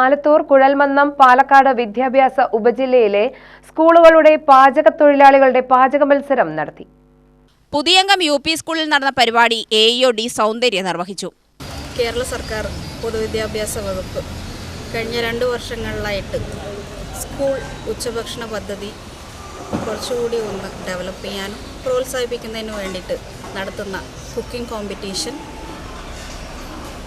ആലത്തൂർ കുഴൽമന്നം പാലക്കാട് വിദ്യാഭ്യാസ ഉപജില്ലയിലെ സ്കൂളുകളുടെ പാചക തൊഴിലാളികളുടെ പാചക മത്സരം നടത്തി. പുതിയംഗം യു പി സ്കൂളിൽ നടന്ന പരിപാടി എ ഇഒ ഡി സൗന്ദര്യ നിർവഹിച്ചു. കേരള സർക്കാർ പൊതുവിദ്യാഭ്യാസ വകുപ്പ് കഴിഞ്ഞ രണ്ട് വർഷങ്ങളിലായിട്ട് സ്കൂൾ ഉച്ചഭക്ഷണ പദ്ധതി കുറച്ചുകൂടി ഒന്ന് ഡെവലപ്പ് ചെയ്യാനും പ്രോത്സാഹിപ്പിക്കുന്നതിന് വേണ്ടിയിട്ട് നടത്തുന്ന കുക്കിംഗ് കോമ്പറ്റീഷൻ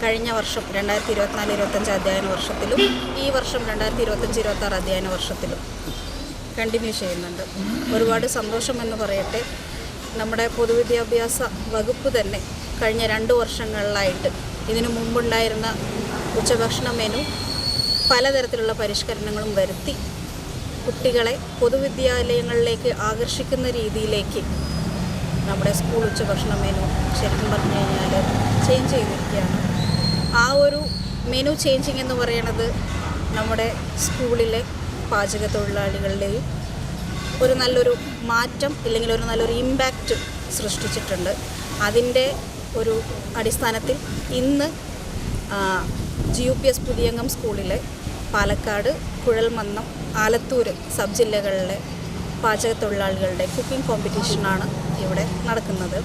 കഴിഞ്ഞ വർഷം രണ്ടായിരത്തി ഇരുപത്തിനാല് ഇരുപത്തഞ്ച് അധ്യയന വർഷത്തിലും ഈ വർഷം രണ്ടായിരത്തി ഇരുപത്തഞ്ച് ഇരുപത്താറ് അധ്യയന വർഷത്തിലും കണ്ടിന്യൂ ചെയ്യുന്നുണ്ട്. ഒരുപാട് സന്തോഷം എന്ന് പറയട്ടെ. നമ്മുടെ പൊതുവിദ്യാഭ്യാസ വകുപ്പ് തന്നെ കഴിഞ്ഞ രണ്ട് വർഷങ്ങളിലായിട്ട് ഇതിനു മുമ്പുണ്ടായിരുന്ന ഉച്ചഭക്ഷണ മെനു പലതരത്തിലുള്ള പരിഷ്കരണങ്ങളും വരുത്തി കുട്ടികളെ പൊതുവിദ്യാലയങ്ങളിലേക്ക് ആകർഷിക്കുന്ന രീതിയിലേക്ക് നമ്മുടെ സ്കൂൾ ഉച്ചഭക്ഷണ മെനു ശരിക്കും പറഞ്ഞു കഴിഞ്ഞാൽ ചേഞ്ച് ചെയ്തിരിക്കുകയാണ്. ആ ഒരു മെനു ചേഞ്ചിങ് എന്ന് പറയുന്നത് നമ്മുടെ സ്കൂളിലെ പാചക തൊഴിലാളികളുടെയും ഒരു നല്ലൊരു മാറ്റം ഇല്ലെങ്കിൽ ഒരു നല്ലൊരു ഇമ്പാക്റ്റ് സൃഷ്ടിച്ചിട്ടുണ്ട്. അതിന്റെ ഒരു അടിസ്ഥാനത്തിൽ ഇന്ന് ജി യു പി എസ് പുതിയംഗം സ്കൂളിലെ പാലക്കാട് കുഴൽമന്നം ആലത്തൂർ സബ് ജില്ലകളിലെ പാചക തൊഴിലാളികളുടെ കുക്കിംഗ് കോമ്പറ്റീഷനാണ് ഇവിടെ നടക്കുന്നത്.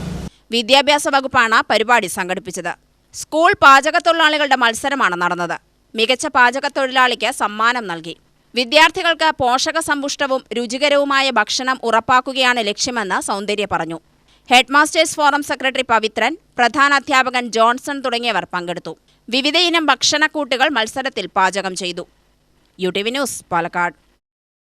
വിദ്യാഭ്യാസ വകുപ്പാണ് പരിപാടി സംഘടിപ്പിച്ചത്. സ്കൂൾ പാചക തൊഴിലാളികളുടെ മത്സരമാണ് നടന്നത്. മികച്ച പാചക തൊഴിലാളിക്ക് സമ്മാനം നൽകി. വിദ്യാർത്ഥികൾക്ക് പോഷക സമ്പുഷ്ടവും രുചികരവുമായ ഭക്ഷണം ഉറപ്പാക്കുകയാണ് ലക്ഷ്യമെന്ന് സൗന്ദര്യ പറഞ്ഞു. ഹെഡ്മാസ്റ്റേഴ്സ് ഫോറം സെക്രട്ടറി പവിത്രൻ പ്രധാന അധ്യാപകൻ ജോൺസൺ തുടങ്ങിയവർ പങ്കെടുത്തു. വിവിധയിനം ഭക്ഷണക്കൂട്ടുകൾ മത്സരത്തിൽ പാചകം ചെയ്തു. U T V news Palakkad.